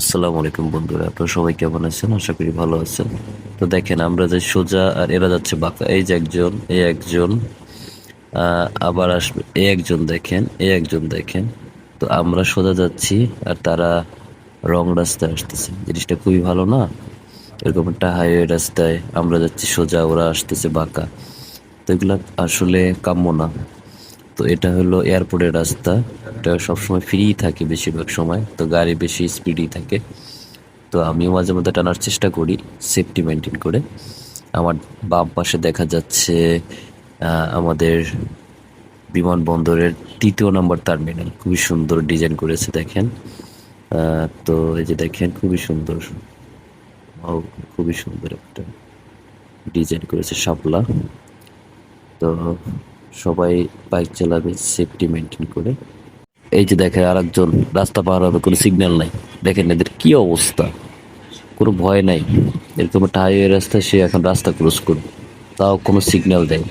আসসালামু আলাইকুম বন্ধুরা, আপনারা সবাই কেমন আছেন? আশা করি ভালো আছেন। তো দেখেন, আমরা যে সোজা আর এরা যাচ্ছে বাঁকা। এই যে একজন, এই একজন আবার আসবে। এই একজন দেখেন, এই একজন দেখেন। তো আমরা সোজা যাচ্ছি আর তারা রং রাস্তায় আসতেছে। জিনিসটা খুবই ভালো না? এরকম একটা হাইওয়ে রাস্তায় আমরা যাচ্ছি সোজা, ওরা আসতেছে বাঁকা। তো এগুলা আসলে কাম্য না। তো এটা হলো এয়ারপোর্টের রাস্তা। এটা সবসময় ফ্রি থাকে বেশিরভাগ সময়, তো গাড়ি বেশি স্পিডই থাকে। তো আমিও মাঝে মধ্যে টানার চেষ্টা করি সেফটি মেনটেন করে। আমার বাম পাশে দেখা যাচ্ছে আমাদের বিমানবন্দরের তৃতীয় নম্বর টার্মিনাল। খুবই সুন্দর ডিজাইন করেছে, দেখেন। তো এই যে দেখেন, খুবই সুন্দর। খুবই সুন্দর একটা ডিজাইন করেছে শাপলা। তো সবাই বাইক চালাবে সেফটি মেনটেন করে। এই যে দেখে আরেকজন রাস্তা পার হবে, কোনো সিগন্যাল নাই। দেখেন এদের কি অবস্থা। কোনো ভয় নাই। এরকম একটা হাইওয়ে রাস্তা সে এখন রাস্তা ক্রস করবে। তাও কোনো সিগন্যাল দেয়।